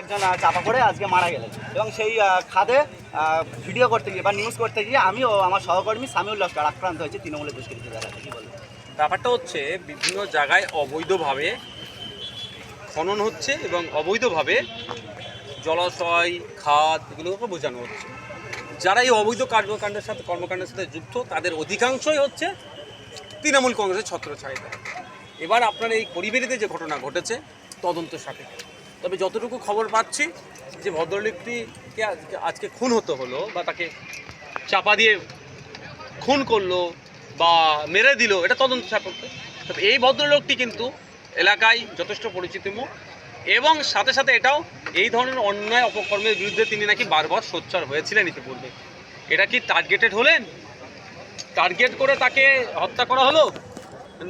একজন চাপা পড়ে আজকে মারা গেলেন। এবং সেই খাদে ভিডিও করতে গিয়ে বা নিউজ করতে গিয়ে আমি ও আমার সহকর্মী সামিউল লস্কর আক্রান্ত হয়েছে তৃণমূলের দুষ্কৃতী দ্বারা কি বলব ব্যাপারটা হচ্ছে, বিভিন্ন জায়গায় অবৈধভাবে খনন হচ্ছে এবং অবৈধভাবে জলাশয়, খাদ এগুলোকে বোঝানো হচ্ছে। যারা এই অবৈধ কর্মকাণ্ডের সাথে কর্মকাণ্ডের সাথে যুক্ত, তাদের অধিকাংশই হচ্ছে তৃণমূল কংগ্রেসের ছত্রছায়াতে এবার আপনার এই পরিবেরিতে যে ঘটনা ঘটেছে, তদন্ত সাপেক্ষে। তবে যতটুকু খবর পাচ্ছি যে ভদ্রলোকটিকে আজকে আজকে খুন হতে হলো বা তাকে চাপা দিয়ে খুন করল বা মেরে দিল, এটা তদন্ত সাপেক্ষে। তবে এই ভদ্রলোকটি কিন্তু এলাকায় যথেষ্ট পরিচিত মুখ এবং সাথে সাথে এটাও এই ধরনের অন্যায় অপকর্মের বিরুদ্ধে তিনি নাকি বারবার সোচ্চার হয়েছিলেন ইতিপূর্বে। এটা কি টার্গেটেড হলেন? টার্গেট করে তাকে হত্যা করা হলো?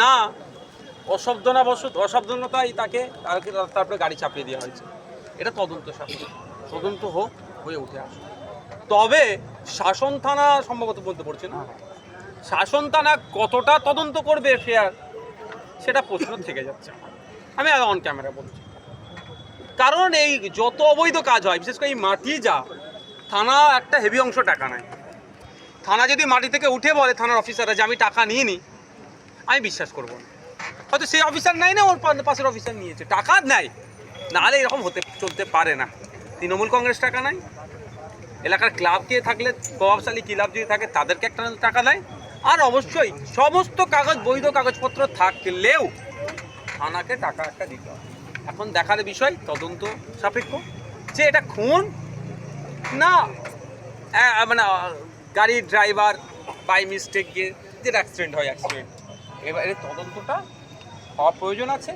না অসাবধানবশত অসাবধানতাই তাকে তারপরে গাড়ি চাপিয়ে দেওয়া হয়েছে। এটা তদন্ত সাপেক্ষে। তদন্ত হোক, হয়ে উঠে আসুক। তবে শাসন থানা সম্ভবত বলতে পারছি না? শাসন থানা কতটা তদন্ত করবে ফেয়ার সেটা প্রশ্ন থেকে যাচ্ছে। আমি অন ক্যামেরা বলছি। কারণ এই যত অবৈধ কাজ হয়, বিশেষ করে এই মাটি যা, থানা একটা হেভি অংশ টাকা নেয়। থানা যদি মাটি থেকে উঠে বলে থানার অফিসাররা যে আমি টাকা নিয়ে নিই আমি বিশ্বাস করব না। হয়তো সেই অফিসার নাই না, ওর পাশের অফিসার নিয়েছে। টাকা নেয় নাহলে এরকম হতে চলতে পারে না। তৃণমূল কংগ্রেস টাকা নেয় এলাকার ক্লাবকে থাকলে, প্রভাবশালী ক্লাব যদি থাকে, তাদেরকে একটা টাকা দেয় আর অবশ্যই সমস্ত কাগজ, বৈধ কাগজপত্র থাকলেও থানাকে টাকা একটা দিতে হবে। এখন দেখার বিষয়, তদন্ত সাপেক্ষ। যে এটা খুন? না। মানে গাড়ির ড্রাইভার বাই মিস্টেক গিয়ে যেটা অ্যাক্সিডেন্ট হয় অ্যাক্সিডেন্ট এবার এর তদন্তটা হওয়া প্রয়োজন আছে।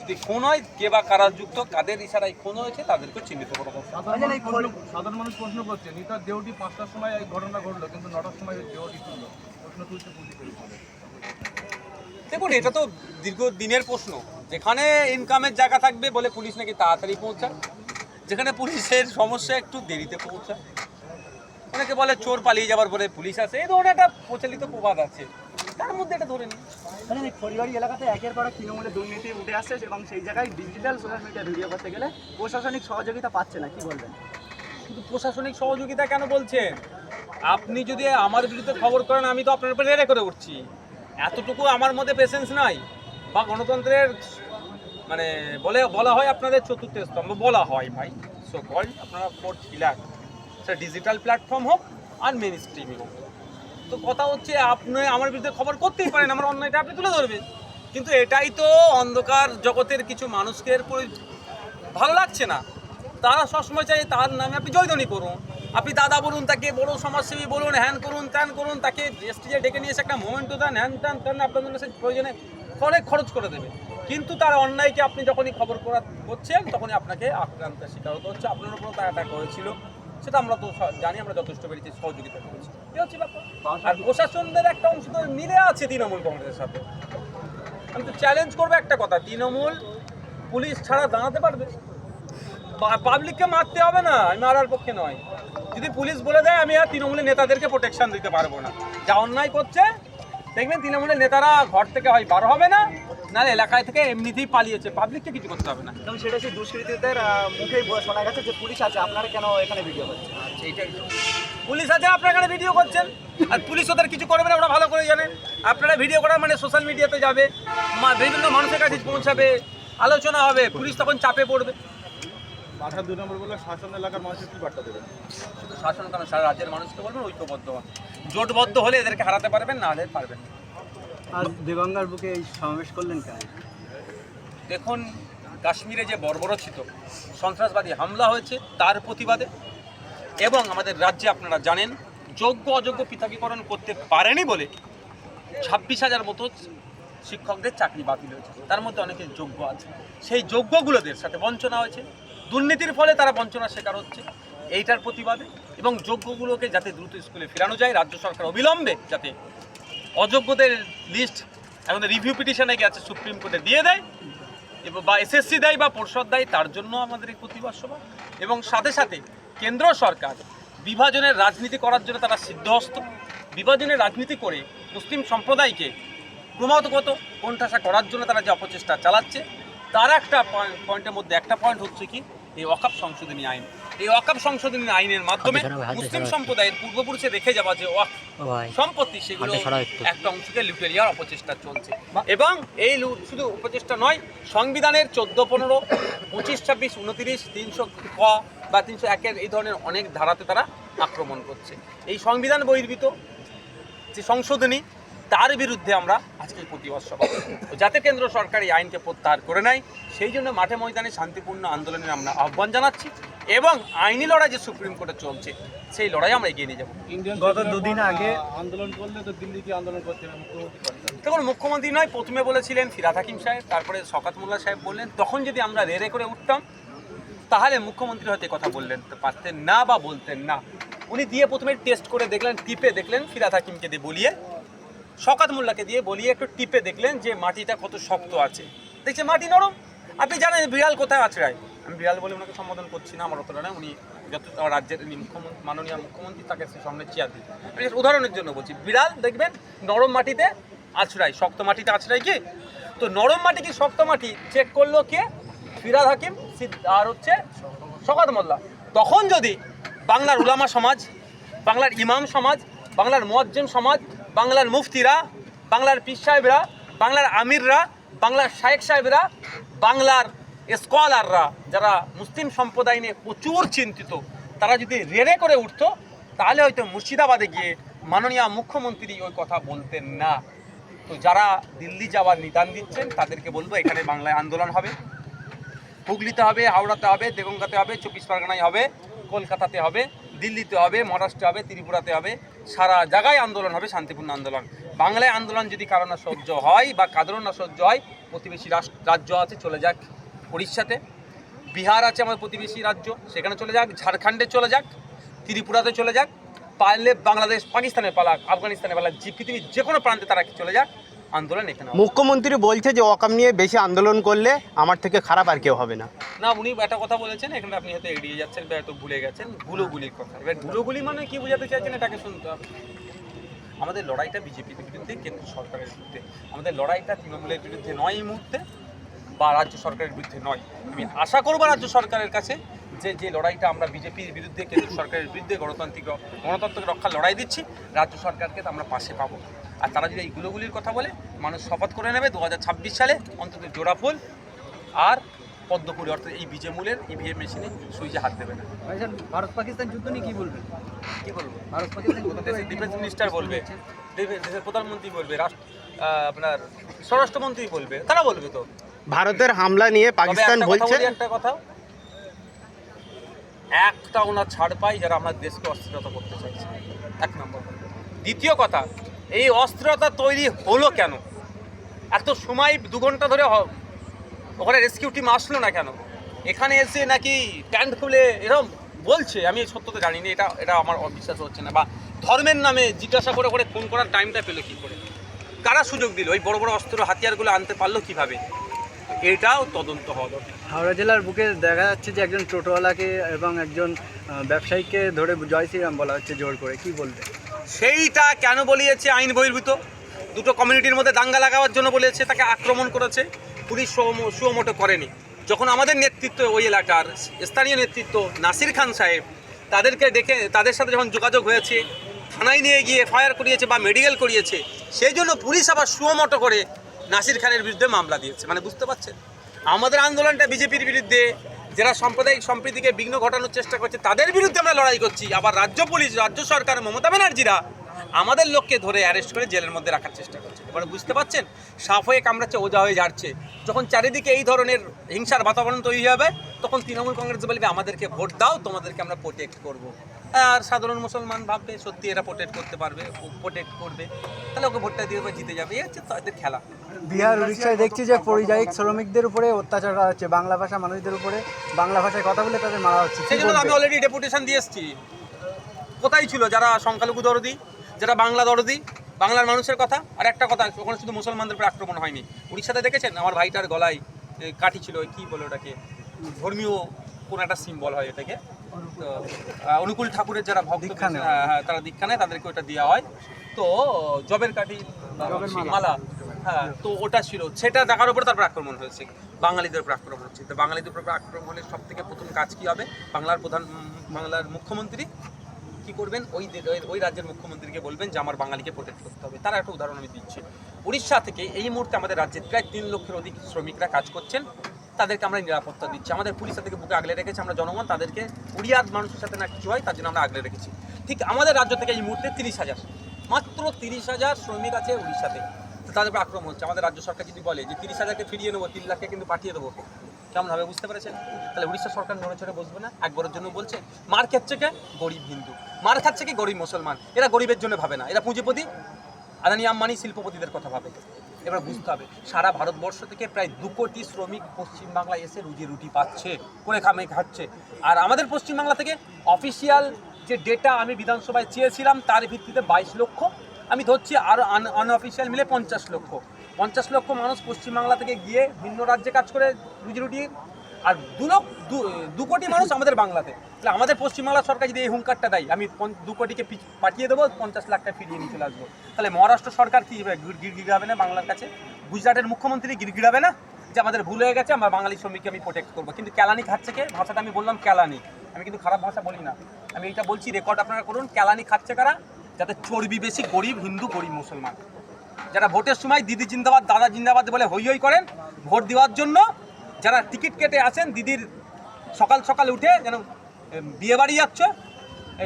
যদি খুন হয় কে বা কারা যুক্ত কাদের ইশারায় খুন হয়েছে তাদেরকে চিহ্নিত করা সাধারণ মানুষ প্রশ্ন- করছে নিতার দেহটি পাঁচটার সময় এই ঘটনা ঘটলো কিন্তু নটার সময় দেহটি তুললো। প্রশ্ন তুলছে দেখুন এটা তো দীর্ঘ দিনের প্রশ্ন। যেখানে ইনকামের জায়গা থাকবে বলে পুলিশ নাকি তাড়াতাড়ি পৌঁছায় যেখানে পুলিশের সমস্যা একটু দেরিতে পৌঁছায়। অনেকে বলে চোর পালিয়ে যাবার পরে পুলিশ আসে। এই ধরনের একটা প্রচলিত প্রবাদ আছে। তার মধ্যে এটা ধরে নিই মানে খড়িবাড়ি এলাকাতে একের পর এক তৃণমূলের দুর্নীতি উঠে আসছে এবং সেই জায়গায় ডিজিটাল সোশ্যাল মিডিয়া ভিডিও করতে গেলে প্রশাসনিক সহযোগিতা পাচ্ছে না কি বলবেন? কিন্তু প্রশাসনিক সহযোগিতা কেন বলছেন? আপনি যদি আমার বিরুদ্ধে খবর করেন আমি তো আপনার উপরে রেড়ে করে উঠছি। এতটুকু আমার মধ্যে পেশেন্স নাই। বা গণতন্ত্রের মানে বলে বলা হয় আপনাদের চতুর্থ স্তম্ভ বলা হয় ভাই। সো কল্ড আপনারা ফোর্থ পিলার সেটা ডিজিটাল প্ল্যাটফর্ম হোক আর মেন স্ট্রিমিং হোক। তো কথা হচ্ছে আপনি আমার বিরুদ্ধে খবর করতেই পারেন, আমার অন্যায়টা আপনি তুলে ধরবেন কিন্তু এটাই তো অন্ধকার জগতের কিছু মানুষকে ভালো লাগছে না। তারা সবসময় চাই তার নামে আপনি জয়ধ্বনি করুন। আপনি দাদা বলুন, তাকে বড় সমাজসেবী বলুন, হ্যান করুন, ত্যান করুন, তাকে স্টেজে ডেকে নিয়ে এসে একটা মোমেন্টও দেন, হ্যান ত্যান আপনার জন্য সে প্রয়োজনে অনেক খরচ করে দেবে। কিন্তু তার অন্যায়কে আপনি যখনই খবর করা করছেন, তখনই আপনাকে আক্রান্তের শিকার হতে হচ্ছে। আপনার উপরও তার অ্যাটাক হয়েছিল, সেটা আমরা তো জানি, আমরা যথেষ্ট পেরেছি সহযোগিতা করেছি। এই হচ্ছে ব্যাপার। আর প্রশাসনদের একটা অংশ তো মিলে আছে তৃণমূল কংগ্রেসের সাথে। আমি তো চ্যালেঞ্জ করব একটা কথা তৃণমূল পুলিশ ছাড়া দাঁড়াতে পারবে? পাবলিককে মারতে হবে না আমি মারার পক্ষে নয়। যদি পুলিশ বলে দেয় আমি আর তৃণমূলের নেতাদেরকে প্রোটেকশন দিতে পারব না। যা অন্যায় করছে দেখবেন তৃণমূলের নেতারা ঘর থেকে হয় বার হবে না। নাহলে এলাকায় থেকে এমনিতেই পালিয়েছে। পাবলিককে কিছু করতে হবে না। এবং সেটা সেই দুষ্কৃতীদের মুখেই শোনা গেছে যে পুলিশ আছে আপনারা কেন এখানে ভিডিও করছেন? সেইটাই পুলিশ আছে আপনার এখানে ভিডিও করছেন? আর পুলিশ ওদের কিছু করবে না ওরা ভালো করে জানেন আপনারা ভিডিও করা মানে সোশ্যাল মিডিয়াতে যাবে মা- বিভিন্ন মানুষের কাছে পৌঁছাবে আলোচনা হবে পুলিশ তখন চাপে পড়বে। মাথা দুই নম্বর বলে শাসন এলাকার মানুষের কি বার্তা দেবেন? শুধু শাসন কারণ সারা রাজ্যের মানুষকে বলবেন ঐক্যবদ্ধ জোটবদ্ধ হলে এদেরকে হারাতে পারবেন না হলে পারবেন না। আজ দেগঙ্গার বুকে এই সমাবেশ করলেন কেন? দেখুন, কাশ্মীরে যে বর্বরচিত সন্ত্রাসবাদী হামলা হয়েছে, তার প্রতিবাদে এবং আমাদের রাজ্যে আপনারা জানেন, যোগ্য অযোগ্য পৃথকীকরণ করতে পারেনি বলে ছাব্বিশ হাজার মতো শিক্ষকদের চাকরি বাতিল হয়েছে। তার মধ্যে অনেকে যোগ্য আছে। সেই যোগ্যগুলোদের সাথে বঞ্চনা হয়েছে। দুর্নীতির ফলে তারা বঞ্চনার শিকার হচ্ছে। এইটার প্রতিবাদে এবং যোগ্যগুলোকে যাতে দ্রুত স্কুলে ফেরানো যায়, রাজ্য সরকার অবিলম্বে যাতে অযোগ্যদের লিস্ট এখন রিভিউ পিটিশনে গেছে সুপ্রিম কোর্টে দিয়ে দেয়, এবং বা এসএসসি দেয় বা পর্ষদ দেয়, তার জন্য আমাদের এই প্রতিবাদ সভা এবং সাথে সাথে কেন্দ্র সরকার বিভাজনের রাজনীতি করার জন্য তারা সিদ্ধহস্ত। বিভাজনের রাজনীতি করে মুসলিম সম্প্রদায়কে ক্রমাগত কোণঠাসা করার জন্য তারা যে অপচেষ্টা চালাচ্ছে, তার একটা পয়েন্টের মধ্যে একটা পয়েন্ট হচ্ছে কি, এই অকাপ সংশোধনী আইন। এই অকাপ সংশোধনী আইনের মাধ্যমে মুসলিম সম্প্রদায়ের পূর্বপুরুষে রেখে যাওয়া যে ওয়াক সম্পত্তি সেগুলো। একটা। অংশকে লুটে নেওয়ার অপচেষ্টা চলছে। এবং এই শুধু উপচেষ্টা নয় সংবিধানের চোদ্দ পনেরো পঁচিশ ছাব্বিশ উনতিরিশ তিনশো ক বা তিনশো একের এই ধরনের অনেক ধারাতে তারা আক্রমণ করছে। এই সংবিধান বহির্ভূত যে সংশোধনী তার বিরুদ্ধে আমরা আজকে এই প্রতিবাদ সভা যাতে কেন্দ্র সরকার এই আইনকে প্রত্যাহার করে নেয় সেই জন্য মাঠে ময়দানে শান্তিপূর্ণ আন্দোলনের আমরা আহ্বান জানাচ্ছি এবং আইনি লড়াই যে সুপ্রিম কোর্টে চলছে সেই লড়াই আমরা এগিয়ে নিয়ে যাব। গত দুদিন আগে- আন্দোলন করলে তো দিল্লি কি আন্দোলন করতে হবে মুখ্যমন্ত্রী করতেন মুখ্যমন্ত্রী নয় প্রথমে বলেছিলেন ফিরাদ হাকিম সাহেব তারপরে শকাত মোল্লা সাহেব বললেন তখন যদি আমরা রে রে করে উঠতাম তাহলে মুখ্যমন্ত্রী হয়তো কথা বললেন তো পারতেন না বা বলতেন না। উনি দিয়ে প্রথমে টেস্ট করে দেখলেন টিপে দেখলেন ফিরাদ হাকিমকে দিয়ে বলিয়ে শকাত মোল্লাকে দিয়ে বলিয়ে একটু টিপে দেখলেন যে মাটিটা কত শক্ত আছে। দেখছে মাটি নরম? আপনি জানেন বিড়াল কোথায় আছড়ায়? আমি বিড়াল বলে ওনাকে সম্বোধন করছি না, আমার অতটা না উনি যত রাজ্যের মুখ্যমন্ত্রী মাননীয় মুখ্যমন্ত্রী, তাকে সামনে চেয়ার দিই। আমি উদাহরণের জন্য বলছি, বিড়াল দেখবেন নরম মাটিতে আছড়ায়। শক্ত মাটিতে আছড়ায় কি? তো নরম মাটি কি শক্ত মাটি? চেক করল কে? ফিরাদ হাকিম আর হচ্ছে শকাত মোল্লা। তখন যদি বাংলার উলামা সমাজ, বাংলার ইমাম সমাজ, বাংলার মুয়াজ্জিম সমাজ বাংলার মুফতিরা, বাংলার পীর সাহেবরা, বাংলার আমিররা, বাংলার শায়েক সাহেবরা, বাংলার স্কলাররা যারা মুসলিম সম্প্রদায় নিয়ে প্রচুর চিন্তিত, তারা যদি রেড়ে করে উঠতো, তাহলে হয়তো মুর্শিদাবাদে গিয়ে মাননীয় মুখ্যমন্ত্রী ওই কথা বলতেন না। তো যারা দিল্লি যাওয়ার নিদান দিচ্ছেন, তাদেরকে বলব এখানে বাংলায় আন্দোলন হবে। হুগলিতে হবে, হাওড়াতে হবে, দেগঙ্গাতে হবে, চব্বিশ পরগনায় হবে, কলকাতাতে হবে, দিল্লিতে হবে, মহারাষ্ট্রে হবে, ত্রিপুরাতে হবে। সারা জায়গায় আন্দোলন হবে, শান্তিপূর্ণ আন্দোলন। বাংলায় আন্দোলন যদি কারও না সহ্য হয় বা কাদরণ না সহ্য হয়, প্রতিবেশী রাজ্য আছে, চলে যাক উড়িষ্যাতে বিহার আছে আমাদের প্রতিবেশী রাজ্য, সেখানে চলে যাক, ঝাড়খণ্ডে চলে যাক, ত্রিপুরাতে চলে যাক, পারলে বাংলাদেশ পাকিস্তানে পালাক আফগানিস্তানে পালাক যে পৃথিবীর যে কোনো প্রান্তে তারা চলে যাক। আন্দোলন এখানে মুখ্যমন্ত্রী বলছে যে অকাম নিয়ে বেশি আন্দোলন করলে আমার থেকে খারাপ আর কেউ হবে না। না উনি একটা কথা বলেছেন এখানে আপনি হয়তো এড়িয়ে যাচ্ছেন বা হয়তো ভুলে গেছেন গুলোগুলির কথা। এবার গুলোগুলি মানে কি বোঝাতে চাইছেন এটাকে শুনতে হবে আমাদের লড়াইটা বিজেপির বিরুদ্ধে কেন্দ্র সরকারের বিরুদ্ধে। আমাদের লড়াইটা তৃণমূলের বিরুদ্ধে নয় এই মুহূর্তে বা রাজ্য সরকারের বিরুদ্ধে নয়। আমি আশা করব রাজ্য সরকারের কাছে যে যে লড়াইটা আমরা বিজেপির বিরুদ্ধে কেন্দ্র সরকারের বিরুদ্ধে গণতান্ত্রিক গণতন্ত্রকে রক্ষার লড়াই দিচ্ছি রাজ্য সরকারকে তো আমরা পাশে পাবো। আর তারা যদি এই গুলোগুলির কথা বলে মানুষ শপথ করে নেবে দু হাজার ছাব্বিশ সালে অন্তত জোড়া ফুল আর পদ্মপুরি অর্থাৎ এই বিজে মূলের ইভিএম মেশিনে সুইচে হাত দেবে না। ভারত পাকিস্তান যুদ্ধ নিয়ে কী বলবেন? কী বলব? ভারত পাকিস্তান দেশের ডিফেন্স মিনিস্টার বলবে দেশের প্রধানমন্ত্রী বলবে রাষ্ট্র আপনার স্বরাষ্ট্রমন্ত্রী বলবে তারা বলবে তো। ভারতের হামলা নিয়ে পাকিস্তান একটা কথা বলছে একটা কথা। একটা ওনার ছাড় পাই যারা আমার দেশকে অস্থিরতা করতে চাইছে। এক নম্বর। দ্বিতীয় কথা এই অস্থিরতা তৈরি হলো কেন? এত সময় দু ঘণ্টা ধরে ওখানে রেস্কিউ টিম আসলো না কেন? এখানে এসে নাকি ট্যান্ট খুলে এরকম বলছে? আমি এই সত্যতা জানি না এটা এটা আমার অবিশ্বাস হচ্ছে না। বা ধর্মের নামে জিজ্ঞাসা করে করে ফোন করার টাইমটা পেল কী করে? কারা সুযোগ দিল? ওই বড় বড় অস্ত্র হাতিয়ারগুলো আনতে পারল কীভাবে? এটাও তদন্ত হওয়া দরকার হাওড়া জেলার বুকে দেখা যাচ্ছে যে একজন টোটোওয়ালাকে এবং একজন ব্যবসায়ীকে ধরে জয় শ্রীরাম বলা হচ্ছে জোর করে। কি বলবে? সেইটা কেন বলিয়েছে আইন বহির্ভূত? দুটো কমিউনিটির মধ্যে দাঙ্গা লাগাবার জন্য বলেছে, তাকে আক্রমণ করেছে, পুলিশ সুম- সুমোটো করেনি। যখন আমাদের নেতৃত্ব ওই এলাকার স্থানীয় নেতৃত্ব নাসির খান সাহেব, তাদেরকে ডেকে তাদের সাথে যখন যোগাযোগ হয়েছে, থানায় নিয়ে গিয়ে ফায়ার করিয়েছে বা মেডিকেল করিয়েছে, সেই জন্য পুলিশ আবার সুমোটো করে নাসির খানের বিরুদ্ধে মামলা দিয়েছে। মানে বুঝতে পারছেন? আমাদের আন্দোলনটা বিজেপির বিরুদ্ধে যারা সাম্প্রদায়িক সম্প্রীতিকে বিঘ্ন ঘটানোর চেষ্টা করছে, তাদের বিরুদ্ধে আমরা লড়াই করছি। আবার রাজ্য পুলিশ, রাজ্য সরকার, মমতা ব্যানার্জিরা আমাদের লোককে ধরে অ্যারেস্ট করে জেলের মধ্যে রাখার চেষ্টা করছে। এবারে বুঝতে পারছেন? সাফ হয়ে কামড়াচ্ছে, ওজা হয়ে যাচ্ছে যখন চারিদিকে এই ধরনের হিংসার বাতাবরণ তৈরি হবে, তখন তৃণমূল কংগ্রেস বলবে, আমাদেরকে ভোট দাও, তোমাদেরকে আমরা প্রোটেক্ট করব। আর সাধারণ মুসলমান ভাববে সত্যি এরা প্রোটেক্ট করতে পারবে প্রোটেক্ট করবে। তাহলে ওকে ভোটটা দিয়ে জিতে যাবে এই হচ্ছে তাদের খেলা। বিহার উড়িষ্যায় দেখছি যে পরিযায়ী শ্রমিকদের উপরে অত্যাচার করা হচ্ছে বাংলা ভাষা মানুষদের উপরে বাংলা ভাষায় কথা বলে তাদের মারা হচ্ছে সেই জন্য আমি অলরেডি ডেপুটেশন দিয়ে এসেছি। কোথায় ছিল? যারা সংখ্যালঘু দরদি যারা বাংলা দরদি বাংলার মানুষের কথা আর একটা কথা ওখানে শুধু মুসলমানদের উপরে আক্রমণ হয়নি। উড়িষ্যাতে দেখেছেন? আমার ভাইটার গলায় কাঠি ছিল ওই কী বলে ওটাকে? ধর্মীয় কোন একটা সিম্বল হয় এটাকে। অনুকূল ঠাকুরের যারা ভক্ত। হ্যাঁ, হ্যাঁ, তারা দীক্ষা নেয় তাদেরকে ওটা দেওয়া হয়। তো জবের কাঠি মালা। হ্যাঁ তো ওটা ছিল। সেটা দেখার উপর তারপর আক্রমণ হয়েছে। বাঙালিদের উপর আক্রমণ হচ্ছে। তো বাঙালিদের উপর আক্রমণ হলে সব থেকে প্রথম কাজ কি হবে? বাংলার প্রধান বাংলার মুখ্যমন্ত্রী কি করবেন? ওই ওই- ওই রাজ্যের মুখ্যমন্ত্রীকে বলবেন যে আমার বাঙালিকে প্রোটেক্ট করতে হবে। তার একটা উদাহরণ আমি দিচ্ছি। উড়িষ্যা থেকে এই মুহূর্তে আমাদের রাজ্যে প্রায় তিন লক্ষের অধিক শ্রমিকরা কাজ করছেন। তাদেরকে আমরা নিরাপত্তা দিচ্ছি। আমাদের পুলিশ তাদেরকে বুকে আগলে রেখেছে, আমরা জনগণ তাদেরকে উড়িয়ার মানুষের সাথে না কিছু হয়, তার জন্য আমরা আগলে রেখেছি। ঠিক আমাদের রাজ্য থেকে এই মুহূর্তে তিরিশ হাজার, মাত্র তিরিশ হাজার শ্রমিক আছে উড়িষ্যাতে। তাদের উপর আক্রমণ হচ্ছে। আমাদের রাজ্য সরকার যদি বলে যে তিরিশ হাজারকে ফিরিয়ে নেব, তিন লাখকে কিন্তু পাঠিয়ে দেবো কেমন হবে বুঝতে পেরেছেন? তাহলে উড়িষ্যা সরকার নড়ে চড়ে বসবে না? একবারের জন্য বলছে, মার খাচ্ছে কে? গরিব হিন্দু। মার খাচ্ছে কি? গরিব মুসলমান। এরা গরিবের জন্য ভাবে না। এরা পুঁজিপতি। আদানি আম্বানি শিল্পপতিদের কথা ভাবে। এবার বুঝতে হবে, সারা ভারতবর্ষ থেকে প্রায় দু কোটি শ্রমিক পশ্চিমবাংলায় এসে রুজি রুটি পাচ্ছে করে খামে খাচ্ছে। আর আমাদের পশ্চিমবাংলা থেকে অফিসিয়াল যে ডেটা আমি বিধানসভায় চেয়েছিলাম, তার ভিত্তিতে বাইশ লক্ষ, আমি ধরছি আরও আনঅফিসিয়াল মিলে পঞ্চাশ লক্ষ। পঞ্চাশ লক্ষ মানুষ পশ্চিমবাংলা থেকে গিয়ে ভিন্ন রাজ্যে কাজ করে রুজি রুটি আর দু লক্ষ, দু- কোটি মানুষ আমাদের বাংলাতে। তাহলে আমাদের পশ্চিমবাংলা সরকার যদি এই হুঙ্কারটা দেয়, আমি দু কোটিকে পাঠিয়ে দেবো, পঞ্চাশ লাখটা ফিরিয়ে নিয়ে চলে আসব। তাহলে মহারাষ্ট্র সরকার কি গিড়গিড়াবে না বাংলার কাছে? গুজরাটের মুখ্যমন্ত্রী গিড়গিড়াবে না? যে আমাদের ভুল হয়ে গেছে, আমরা বাঙালি শ্রমিককে আমি প্রোটেক্ট করব। কিন্তু ক্যালানি খাচ্ছে কে? ভাষাটা আমি বললাম ক্যালানি আমি কিন্তু খারাপ ভাষা বলি না। আমি এটা বলছি রেকর্ড আপনারা করুন ক্যালানি খাচ্ছে কারা? যাতে চর্বি বেশি, গরিব, হিন্দু, গরিব, মুসলমান। যারা ভোটের সময় দিদি জিন্দাবাদ, দাদা জিন্দাবাদ বলে হই হই করেন, ভোট দেওয়ার জন্য যারা টিকিট কেটে আসেন দিদির সকাল সকাল উঠে যেন বিয়ে বাড়ি যাচ্ছে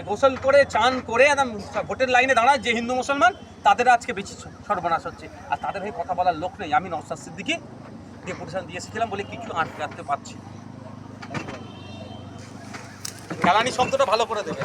গোসল করে চান করে একদম ভোটের লাইনে দাঁড়ায় যে হিন্দু মুসলমান তাদের আজকে বেশি সর্বনাশ হচ্ছে আর তাদের হয়ে কথা বলার লোক নেই আমি নওসাদ সিদ্দিকি ডেপুটেশন দিয়ে এসেছিলাম বলে কিছু আটকে রাখতে পারছি খেলানি শব্দটা ভালো করে দেবে